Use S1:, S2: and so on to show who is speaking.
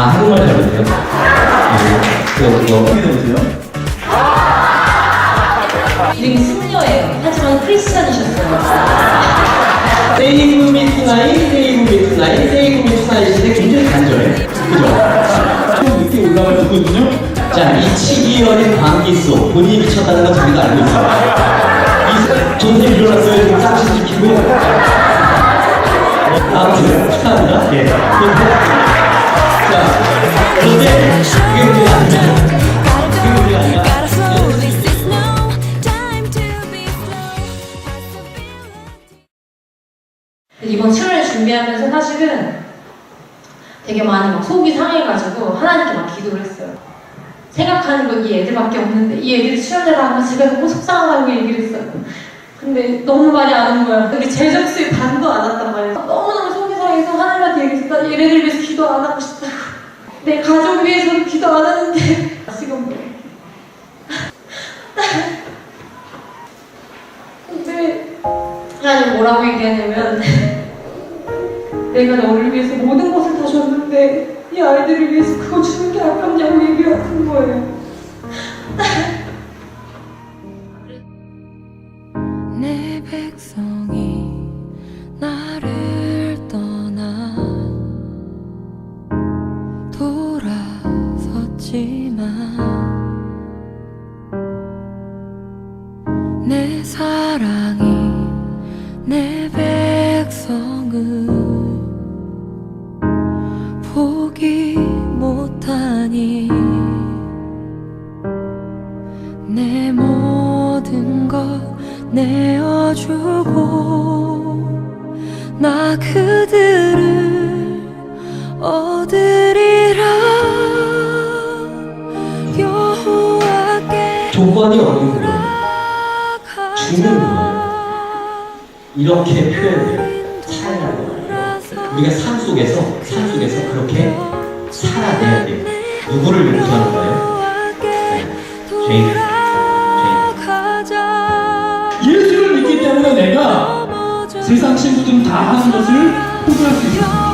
S1: 아, 한국말 잘하세요? 네. 그, 그,
S2: 어떻게 되세요?
S3: 이름이 승려예요. 하지만 크리스찬이셨어요.
S1: 세이브 미 투나잇, 세이브 미 투나잇, 세이브 미 투나잇인데 굉장히 간절해. 그죠?
S2: 좀 늦게 올라갈 거거든요.
S1: 자, 이 치기 어린 광기 속 본인이 미쳤다는 건 자기도 알고 있어요. 이 전쟁 일어났어요. 지금 짝짓 지키고. 아무튼 축하합니다. 예.
S3: 이번 수련회 준비하면서 사실은 되게 많이 막 속이 상해가지고 하나님께 막 기도를 했어요. 생각하는 건 이 애들밖에 없는데 이 애들이 수련회를 하면 집에 너무 속상하다고 얘기를 했어요. 근데 너무 많이 안온 거야. 근데 재정수의 반도 안 왔단 말이야. 너무너무 속이 상해서 하나님한테 얘기했어. 나 얘네들 위해서 기도 안 하고 싶다고. 내 가족 위해서는 기도 안 하는데 지금 뭐. 근데 하나님 뭐라고 얘기하냐면 내가 너를 위해서 모든 것을 다 줬는데 이 아이들을 위해서 그거 주는 게 아깝냐고 얘기를 하는 거예요.
S4: 돌아섰지만 내 사랑이 내 백성을 포기 못하니 내 모든 것 내어주고 나 그들
S1: 조건이 어린 그들 죽는 거예요. 이렇게 표현돼요. 살라고 말해요. 우리가 삶 속에서 삶 속에서 그렇게 살아내야 돼요. 누구를 용서하는 거예요? 네. 죄인.
S2: 예수를 믿기 때문에 내가 세상 친구들은 다 하는 것을 포기할 수 있습니다.